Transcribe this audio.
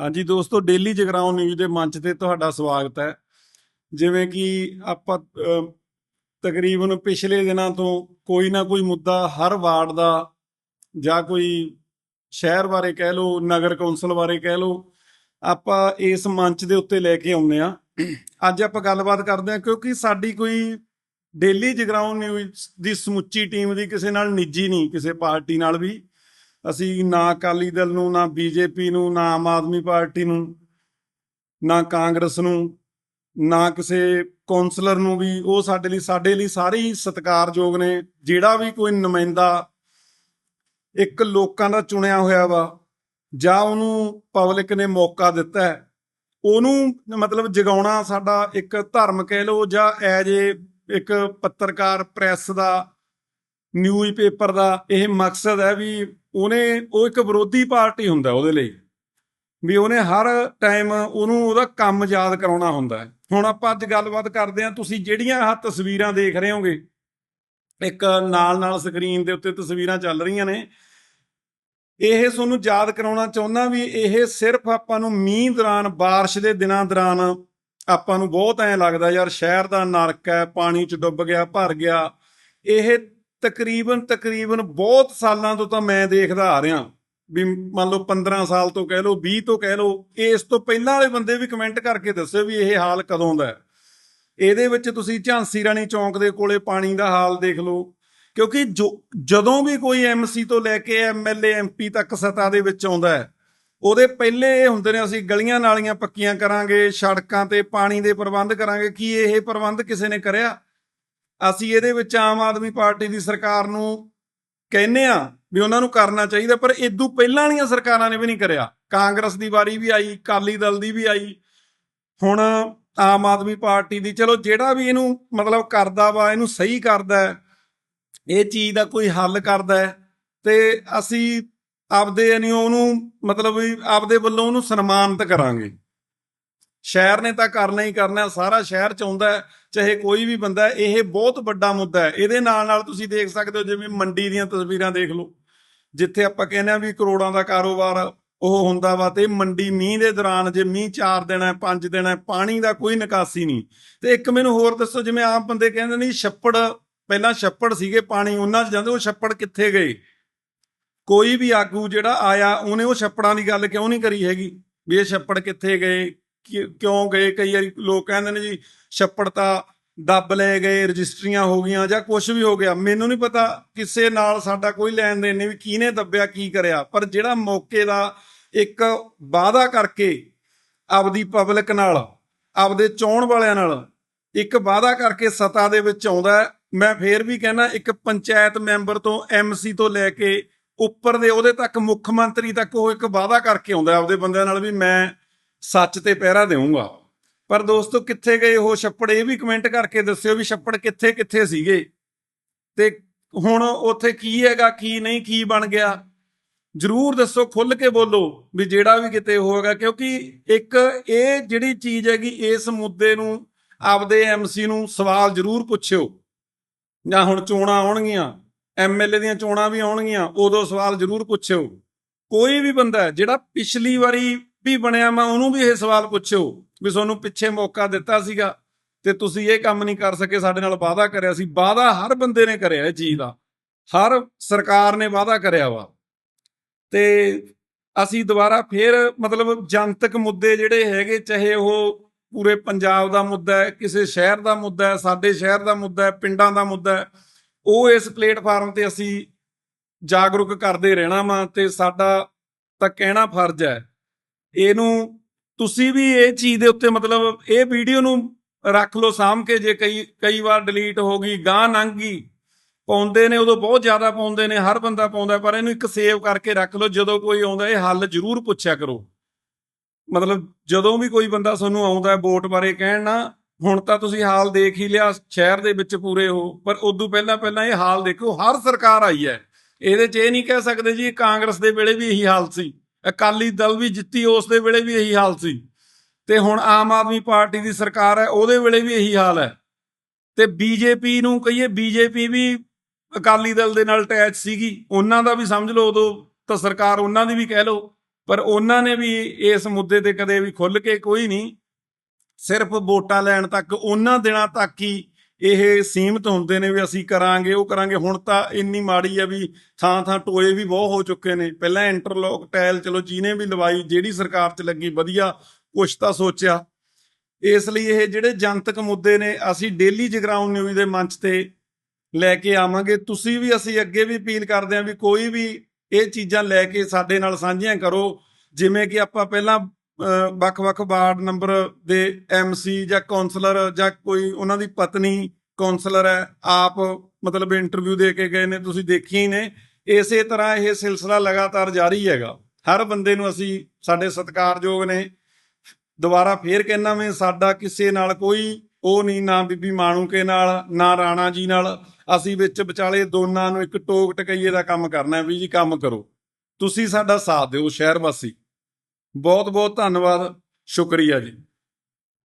ਹਾਂਜੀ ਦੋਸਤੋ daily Jagraon news ਦੇ ਮੰਚ ਤੇ ਤੁਹਾਡਾ ਸਵਾਗਤ ਹੈ। ਜਿਵੇਂ ਕਿ ਆਪਾਂ ਅਹ, ਤਕਰੀਬਨ ਪਿਛਲੇ ਦਿਨਾਂ ਤੋਂ ਕੋਈ ਨਾ ਕੋਈ ਮੁੱਦਾ ਹਰ ਵਾਰਡ ਦਾ ਜਾਂ ਕੋਈ ਸ਼ਹਿਰ ਬਾਰੇ ਕਹਿ ਲਓ ਨਗਰ ਕੌਂਸਲ ਬਾਰੇ ਕਹਿ ਲਓ ਆਪਾਂ ਇਸ ਮੰਚ ਦੇ ਉੱਤੇ ਲੈ ਕੇ ਆਉਂਦੇ ਆ ਅੱਜ ਆਪਾਂ ਗੱਲਬਾਤ ਕਰਦੇ ਆ ਕਿਉਂਕਿ ਸਾਡੀ ਕੋਈ ਡੇਲੀ ਜਗਰਾਉਂ ਨਿਊਜ਼ ਦੀ ਸਮੁੱਚੀ ਟੀਮ ਦੀ ਕਿਸੇ ਨਾਲ ਨਿੱਜੀ ਨਹੀਂ ਕਿਸੇ ਪਾਰਟੀ ਨਾਲ ਵੀ। ਅਸੀਂ ਨਾ ਅਕਾਲੀ ਦਲ ਨੂੰ, ਨਾ ਬੀਜੇਪੀ ਨੂੰ, ਨਾ ਆਮ ਆਦਮੀ ਪਾਰਟੀ ਨੂੰ, ਨਾ ਕਾਂਗਰਸ ਨੂੰ, ਨਾ ਕਿਸੇ ਕੌਂਸਲਰ ਨੂੰ ਵੀ ਉਹ ਸਾਡੇ ਲਈ ਸਾਡੇ ਲਈ ਸਾਰੇ ਹੀ ਸਤਿਕਾਰਯੋਗ ਨੇ। ਜਿਹੜਾ ਵੀ ਕੋਈ ਨੁਮਾਇੰਦਾ ਇੱਕ ਲੋਕਾਂ ਦਾ ਚੁਣਿਆ ਹੋਇਆ ਵਾ, ਜਾਂ ਉਹਨੂੰ ਪਬਲਿਕ ਨੇ ਮੌਕਾ ਦਿੱਤਾ ਹੈ, ਉਹਨੂੰ ਮਤਲਬ ਜਗਾਉਣਾ ਸਾਡਾ ਇੱਕ ਧਰਮ ਕਹਿ ਲਓ ਜਾਂ ਐਜ ਏ ਇੱਕ ਪੱਤਰਕਾਰ ਪ੍ਰੈਸ ਦਾ ਨਿਊਜ਼ ਪੇਪਰ ਦਾ, ਇਹ ਮਕਸਦ ਹੈ ਵੀ ਉਹਨੇ, ਉਹ ਇੱਕ ਵਿਰੋਧੀ ਪਾਰਟੀ ਹੁੰਦਾ ਉਹਦੇ ਲਈ। ਵੀ ਉਹਨੇ ਹਰ ਟਾਈਮ ਉਹਨੂੰ ਉਹਦਾ ਕੰਮ ਯਾਦ ਕਰਾਉਣਾ ਹੁੰਦਾ ਹੁਣ ਆਪਾਂ ਅੱਜ ਗੱਲਬਾਤ ਕਰਦੇ ਹਾਂ, ਤੁਸੀਂ ਜਿਹੜੀਆਂ ਆਹ ਤਸਵੀਰਾਂ ਦੇਖ ਰਹੇ ਹੋਗੇ, ਇੱਕ ਨਾਲ ਨਾਲ ਸਕਰੀਨ ਦੇ ਉੱਤੇ ਤਸਵੀਰਾਂ ਚੱਲ ਰਹੀਆਂ ਨੇ। ਇਹ ਤੁਹਾਨੂੰ ਯਾਦ ਕਰਾਉਣਾ ਚਾਹੁੰਦਾ ਵੀ ਇਹ ਸਿਰਫ ਆਪਾਂ ਨੂੰ ਮੀਂਹ ਦੌਰਾਨ, ਬਾਰਿਸ਼ ਦੇ ਦਿਨਾਂ ਦੌਰਾਨ ਆਪਾਂ ਨੂੰ ਬਹੁਤ ਐਂ ਲੱਗਦਾ, ਯਾਰ ਸ਼ਹਿਰ ਦਾ ਨਰਕ ਹੈ, ਪਾਣੀ ਚ ਡੁੱਬ ਗਿਆ, ਭਰ ਗਿਆ। ਇਹ ਤਕਰੀਬਨ ਤਕਰੀਬਨ ਬਹੁਤ ਸਾਲਾਂ ਤੋਂ ਤਾਂ ਮੈਂ ਦੇਖਦਾ ਆ ਰਿਹਾ। ਵੀ ਮੰਨ ਲਓ 15 ਸਾਲ ਤੋਂ ਕਹਿ ਲਓ 20 ਤੋਂ ਕਹਿ ਲਓ, ਇਸ ਤੋਂ ਪਹਿਲਾਂ ਵਾਲੇ ਬੰਦੇ ਵੀ ਕਮੈਂਟ ਕਰਕੇ ਦੱਸਿਓ ਵੀ ਇਹ ਹਾਲ ਕਦੋਂ ਦਾ ਇਹਦੇ ਵਿੱਚ ਤੁਸੀਂ ਝਾਂਸੀ ਰਾਣੀ ਚੌਂਕ ਦੇ ਕੋਲੇ ਪਾਣੀ ਦਾ ਹਾਲ ਦੇਖ ਲਓ। ਕਿਉਂਕਿ ਜਦੋਂ ਵੀ ਕੋਈ ਐਮਸੀ ਤੋਂ ਲੈ ਕੇ ਐਮਐਲਏ ਐਮਪੀ ਤੱਕ ਸੱਤਾ ਦੇ ਵਿੱਚ ਆਉਂਦਾ ਹੈ, ਉਹਦੇ ਪਹਿਲੇ ਇਹ ਹੁੰਦੇ ਨੇ, ਅਸੀਂ ਗਲੀਆਂ ਨਾਲੀਆਂ ਪੱਕੀਆਂ ਕਰਾਂਗੇ, ਸੜਕਾਂ ਤੇ ਪਾਣੀ ਦੇ ਪ੍ਰਬੰਧ ਕਰਾਂਗੇ, ਕੀ ਇਹ ਪ੍ਰਬੰਧ ਕਿਸੇ ਨੇ ਕਰਿਆ? ਅਸੀਂ ਇਹਦੇ ਵਿੱਚ ਆਮ ਆਦਮੀ ਪਾਰਟੀ ਦੀ ਸਰਕਾਰ ਨੂੰ ਕਹਿੰਨੇ ਆ ਵੀ ਉਹਨਾਂ ਨੂੰ ਕਰਨਾ ਚਾਹੀਦਾ, ਪਰ ਇਦੋਂ ਪਹਿਲਾਂ ਵਾਲੀਆਂ ਸਰਕਾਰਾਂ ਨੇ ਵੀ ਨਹੀਂ ਕਰਿਆ। ਕਾਂਗਰਸ ਦੀ ਵਾਰੀ ਵੀ ਆਈ ਕਾਲੀ ਦਲ ਦੀ ਵੀ ਆਈ। ਹੁਣ ਆਮ ਆਦਮੀ ਪਾਰਟੀ ਦੀ, ਚਲੋ ਜਿਹੜਾ ਵੀ ਇਹਨੂੰ ਮਤਲਬ ਕਰਦਾ ਵਾ, ਇਹਨੂੰ ਸਹੀ ਕਰਦਾ ਇਹ ਚੀਜ਼ ਦਾ ਕੋਈ ਹੱਲ ਕਰਦਾ ਹੈ, ਤੇ ਅਸੀਂ ਆਪਦੇ ਯਾਨੀ ਉਹਨੂੰ ਮਤਲਬ ਆਪਦੇ ਵੱਲੋਂ ਉਹਨੂੰ ਸਨਮਾਨਿਤ ਕਰਾਂਗੇ। ਸ਼ਹਿਰ ਨੇ ਤਾਂ ਕਰਨਾ ਹੀ ਕਰਨਾ ਸਾਰਾ ਸ਼ਹਿਰ ਚਾਹੁੰਦਾ ਹੈ, ਚਾਹੇ ਕੋਈ ਵੀ ਬੰਦਾ ਇਹ ਬਹੁਤ ਵੱਡਾ ਮੁੱਦਾ ਹੈ। ਇਹਦੇ ਨਾਲ ਨਾਲ ਤੁਸੀਂ ਦੇਖ ਸਕਦੇ ਹੋ ਜਿਵੇਂ ਮੰਡੀ ਦੀਆਂ ਤਸਵੀਰਾਂ ਦੇਖ ਲਓ। ਜਿੱਥੇ ਆਪਾਂ ਕਹਿੰਦੇ ਆ ਵੀ ਕਰੋੜਾਂ ਦਾ ਕਾਰੋਬਾਰ ਉਹ ਹੁੰਦਾ ਵਾ ਤੇ ਮੰਡੀ ਮੀਂਹ ਦੇ ਦੌਰਾਨ ਜੇ ਮੀਂਹ 4 ਦਿਨ ਹੈ 5 ਦਿਨ ਹੈ ਪਾਣੀ ਦਾ ਕੋਈ ਨਿਕਾਸੀ ਨਹੀਂ। ਤੇ ਇੱਕ ਮੈਨੂੰ ਹੋਰ ਦੱਸੋ ਜਿਵੇਂ ਆਮ ਬੰਦੇ ਕਹਿੰਦੇ ਨੇ ਛੱਪੜ ਪਹਿਲਾਂ ਛੱਪੜ ਸੀਗੇ ਪਾਣੀ ਉਹਨਾਂ 'ਚ ਜਾਂਦੇ ਉਹ ਛੱਪੜ ਕਿੱਥੇ ਗਏ? ਕੋਈ ਵੀ ਆਗੂ ਜਿਹੜਾ ਆਇਆ ਉਹਨੇ ਉਹ ਛੱਪੜਾਂ ਦੀ ਗੱਲ ਕਿਉਂ ਨਹੀਂ ਕਰੀ ਹੈਗੀ? ਵੀ ਇਹ ਛੱਪੜ ਕਿੱਥੇ ਗਏ? ਕਿਉਂ ਗਏ? ਕਈ ਵਾਰੀ ਲੋਕ ਕਹਿੰਦੇ ਨੇ ਜੀ, ਛੱਪੜ ਤਾਂ ਦੱਬ ਲਏ ਗਏ, ਰਜਿਸਟਰੀਆਂ ਹੋ ਗਈਆਂ ਜਾਂ ਕੁਝ ਵੀ ਹੋ ਗਿਆ। ਮੈਨੂੰ ਨਹੀਂ ਪਤਾ ਕਿਸੇ ਨਾਲ ਸਾਡਾ ਕੋਈ ਲੈਣ ਦੇਣ ਨਹੀਂ ਵੀ ਕਿਹਨੇ ਦੱਬਿਆ, ਕੀ ਕਰਿਆ। ਪਰ ਜਿਹੜਾ ਮੌਕੇ ਦਾ ਇੱਕ ਵਾਅਦਾ ਕਰਕੇ ਆਪਦੀ ਪਬਲਿਕ ਨਾਲ, ਆਪਦੇ ਚੋਣ ਵਾਲਿਆਂ ਨਾਲ ਇੱਕ ਵਾਅਦਾ ਕਰਕੇ ਸਤਾ ਦੇ ਵਿੱਚ ਆਉਂਦਾ ਮੈਂ ਫੇਰ ਵੀ ਕਹਿੰਦਾ ਇੱਕ ਪੰਚਾਇਤ ਮੈਂਬਰ ਤੋਂ ਐਮਸੀ ਤੋਂ ਲੈ ਕੇ ਉੱਪਰ ਦੇ ਉਹਦੇ ਤੱਕ ਮੁੱਖ ਮੰਤਰੀ ਤੱਕ ਉਹ ਇੱਕ ਵਾਅਦਾ ਕਰਕੇ ਆਉਂਦਾ ਆਪਦੇ ਬੰਦਿਆਂ ਨਾਲ ਵੀ ਮੈਂ ਸੱਚ ਤੇ ਪਹਿਰਾ ਦੇਵਾਂਗਾ ਪਰ ਦੋਸਤੋ, ਕਿੱਥੇ ਗਏ ਉਹ ਛੱਪੜ? ਇਹ ਵੀ ਕਮੈਂਟ ਕਰਕੇ ਦੱਸਿਓ ਵੀ ਛੱਪੜ ਕਿੱਥੇ ਕਿੱਥੇ ਸੀਗੇ। ਤੇ ਹੁਣ ਉੱਥੇ ਕੀ ਹੈਗਾ, ਕੀ ਨਹੀਂ, ਕੀ ਬਣ ਗਿਆ? ਜਰੂਰ ਦੱਸੋ ਖੁੱਲ ਕੇ ਬੋਲੋ ਵੀ ਜਿਹੜਾ ਵੀ ਕਿਤੇ ਹੋਵੇਗਾ ਕਿਉਂਕਿ ਇੱਕ ਇਹ ਜਿਹੜੀ ਚੀਜ਼ ਹੈਗੀ, ਇਸ ਮੁੱਦੇ ਨੂੰ, ਆਪਦੇ ਐਮਸੀ ਨੂੰ ਸਵਾਲ ਜਰੂਰ ਪੁੱਛਿਓ। ਜਾਂ ਹੁਣ ਚੋਣਾਂ ਆਉਣਗੀਆਂ ਐਮਐਲਏ ਦੀਆਂ ਚੋਣਾਂ ਵੀ ਆਉਣਗੀਆਂ, ਉਦੋਂ ਸਵਾਲ ਜਰੂਰ ਪੁੱਛਿਓ। ਕੋਈ ਵੀ ਬੰਦਾ ਜਿਹੜਾ ਪਿਛਲੀ ਵਾਰੀ ਵੀ ਬਣਿਆ, ਮੈਂ ਉਹਨੂੰ ਵੀ ਇਹ ਸਵਾਲ ਪੁੱਛਿਓ ਵੀ ਤੁਹਾਨੂੰ ਪਿੱਛੇ ਮੌਕਾ ਦਿੱਤਾ ਸੀਗਾ ਤੇ ਤੁਸੀਂ ਇਹ ਕੰਮ ਨਹੀਂ ਕਰ ਸਕੇ, ਸਾਡੇ ਨਾਲ ਵਾਅਦਾ ਕਰਿਆ ਸੀ। ਵਾਅਦਾ ਹਰ ਬੰਦੇ ਨੇ ਕਰਿਆ ਇਹ ਚੀਜ਼ ਦਾ। ਹਰ ਸਰਕਾਰ ਨੇ ਵਾਅਦਾ ਕਰਿਆ ਵਾ। ਤੇ ਅਸੀਂ ਦੁਬਾਰਾ ਫੇਰ ਮਤਲਬ ਜਨਤਕ ਮੁੱਦੇ ਜਿਹੜੇ ਹੈਗੇ, ਚਾਹੇ ਉਹ ਪੂਰੇ ਪੰਜਾਬ ਦਾ ਮੁੱਦਾ ਹੈ, ਕਿਸੇ ਸ਼ਹਿਰ ਦਾ ਮੁੱਦਾ ਹੈ, ਸਾਡੇ ਸ਼ਹਿਰ ਦਾ ਮੁੱਦਾ ਹੈ, ਪਿੰਡਾਂ ਦਾ ਮੁੱਦਾ ਹੈ, ਉਹ ਇਸ ਪਲੇਟਫਾਰਮ ਤੇ ਅਸੀਂ ਜਾਗਰੂਕ ਕਰਦੇ ਰਹਿਣਾ ਵਾ ਤੇ ਸਾਡਾ ਤਾਂ ਕਹਿਣਾ ਫਰਜ਼ ਹੈ ਇਹਨੂੰ ਤੁਸੀਂ ਵੀ ਇਹ ਚੀਜ਼ ਦੇ ਉੱਤੇ ਮਤਲਬ ਇਹ ਵੀਡੀਓ ਨੂੰ ਰੱਖ ਲਓ ਸਾਂਭ ਕੇ, ਜੇ ਕਈ ਕਈ ਵਾਰ ਡਿਲੀਟ ਹੋ ਗਈ ਗਾਂ ਲੰਘ ਗਈ, ਪਾਉਂਦੇ ਨੇ, ਉਦੋਂ ਬਹੁਤ ਜ਼ਿਆਦਾ ਪਾਉਂਦੇ ਨੇ, ਹਰ ਬੰਦਾ ਪਾਉਂਦਾ, ਪਰ ਇਹਨੂੰ ਇੱਕ ਸੇਵ ਕਰਕੇ ਰੱਖ ਲਓ, ਜਦੋਂ ਕੋਈ ਆਉਂਦਾ, ਇਹ ਹੱਲ ਜ਼ਰੂਰ ਪੁੱਛਿਆ ਕਰੋ। ਮਤਲਬ ਜਦੋਂ ਵੀ ਕੋਈ ਬੰਦਾ ਤੁਹਾਨੂੰ ਆਉਂਦਾ ਵੋਟ ਬਾਰੇ ਕਹਿਣ ਨਾ, ਹੁਣ ਤਾਂ ਤੁਸੀਂ ਹਾਲ ਦੇਖ ਹੀ ਲਿਆ, ਸ਼ਹਿਰ ਦੇ ਵਿੱਚ ਪੂਰੇ ਹੋ, ਪਰ ਉਦੋਂ ਪਹਿਲਾਂ ਪਹਿਲਾਂ ਇਹ ਹਾਲ ਦੇਖੋ, ਹਰ ਸਰਕਾਰ ਆਈ ਹੈ। ਇਹਦੇ 'ਚ ਇਹ ਨਹੀਂ ਕਹਿ ਸਕਦੇ ਜੀ, ਕਾਂਗਰਸ ਦੇ ਵੇਲੇ ਵੀ ਇਹੀ ਹਾਲ ਸੀ। ਅਕਾਲੀ ਦਲ ਵੀ ਜਿੱਤੀ, ਉਸ ਦੇ ਵੇਲੇ ਵੀ ਇਹੀ ਹਾਲ ਸੀ। ਤੇ ਹੁਣ ਆਮ ਆਦਮੀ ਪਾਰਟੀ ਦੀ ਸਰਕਾਰ ਹੈ, ਉਹਦੇ ਵੇਲੇ ਵੀ ਇਹੀ ਹਾਲ ਹੈ। ਤੇ ਬੀਜੇਪੀ ਨੂੰ ਕਹੀਏ, ਬੀਜੇਪੀ ਵੀ ਅਕਾਲੀ ਦਲ ਦੇ ਨਾਲ ਅਟੈਚ ਸੀਗੀ। ਉਹਨਾਂ ਦਾ ਵੀ ਸਮਝ ਲਓ ਉਦੋਂ ਤਾਂ ਸਰਕਾਰ ਉਹਨਾਂ ਦੀ ਵੀ ਕਹਿ ਲਓ, ਪਰ ਉਹਨਾਂ ਨੇ ਵੀ ਇਸ ਮੁੱਦੇ ਤੇ ਕਦੇ ਵੀ ਖੁੱਲ ਕੇ ਕੋਈ ਨਹੀਂ। ਸਿਰਫ ਵੋਟਾਂ ਲੈਣ ਤੱਕ, ਉਹਨਾਂ ਦਿਨਾਂ ਤੱਕ ਹੀ ਇਹ ਸੀਮਤ ਹੁੰਦੇ ਨੇ ਵੀ ਅਸੀਂ ਕਰਾਂਗੇ, ਉਹ ਕਰਾਂਗੇ। ਹੁਣ ਤਾਂ ਇੰਨੀ ਮਾੜੀ ਆ ਵੀ ਥਾਂ ਥਾਂ ਟੋਏ ਵੀ ਬਹੁਤ ਹੋ ਚੁੱਕੇ ਨੇ। ਪਹਿਲਾਂ ਇੰਟਰਲੋਕ ਟਾਇਲ, ਚਲੋ ਜਿਹਨੇ ਵੀ ਲਵਾਈ, ਜਿਹੜੀ ਸਰਕਾਰ 'ਚ ਲੱਗੀ, ਵਧੀਆ, ਕੁਛ ਤਾਂ ਸੋਚਿਆ। ਇਸ ਲਈ ਇਹ ਜਿਹੜੇ ਜਨਤਕ ਮੁੱਦੇ ਨੇ, ਅਸੀਂ ਡੇਲੀ ਜਗਰਾਉਂ ਨਿਊਜ਼ ਦੇ ਮੰਚ ਤੇ ਲੈ ਕੇ ਆਵਾਂਗੇ। ਤੁਸੀਂ ਵੀ, ਅਸੀਂ ਅੱਗੇ ਵੀ ਅਪੀਲ ਕਰਦੇ ਹਾਂ ਵੀ ਕੋਈ ਵੀ ਇਹ ਚੀਜ਼ਾਂ ਲੈ ਕੇ ਸਾਡੇ ਨਾਲ ਸਾਂਝੀਆਂ ਕਰੋ। ਜਿਵੇਂ ਕਿ ਆਪਾਂ ਪਹਿਲਾਂ ਵੱਖ-ਵੱਖ ਵਾਰਡ ਨੰਬਰ ਦੇ ਐਮਸੀ ਜਾਂ ਕਾਉਂਸਲਰ ਜਾਂ ਕੋਈ ਉਹਨਾਂ ਦੀ ਪਤਨੀ ਕਾਉਂਸਲਰ ਹੈ, ਆਪ ਮਤਲਬ ਇੰਟਰਵਿਊ ਦੇ ਕੇ ਗਏ ਨੇ, ਤੁਸੀਂ ਦੇਖੀ ਹੀ ਨੇ। ਇਸੇ ਤਰ੍ਹਾਂ ਇਹ ਸਿਲਸਿਲਾ ਲਗਾਤਾਰ ਜਾਰੀ ਹੈਗਾ। ਹਰ ਬੰਦੇ ਨੂੰ ਅਸੀਂ, ਸਾਡੇ ਸਤਿਕਾਰਯੋਗ ਨੇ, ਦੁਬਾਰਾ ਫੇਰ ਕਹਿਣਾ ਮੈਂ ਸਾਡਾ ਕਿਸੇ ਨਾਲ ਕੋਈ, ਉਹ ਨਹੀਂ ਨਾ ਬੀਬੀ ਮਾਣੂਕੇ ਨਾਲ, ਨਾ ਰਾਣਾ ਜੀ ਨਾਲ। ਅਸੀਂ ਵਿੱਚ ਵਿਚਾਲੇ ਦੋਨਾਂ ਨੂੰ ਇੱਕ ਟੋਕ ਟਕਈਏ ਦਾ ਕੰਮ ਕਰਨਾ ਵੀ ਜੀ, ਕੰਮ ਕਰੋ। ਤੁਸੀਂ ਸਾਡਾ ਸਾਥ ਦਿਓ, ਸ਼ਹਿਰ ਵਾਸੀ। ਬਹੁਤ ਬਹੁਤ ਧੰਨਵਾਦ। ਸ਼ੁਕਰੀਆ ਜੀ।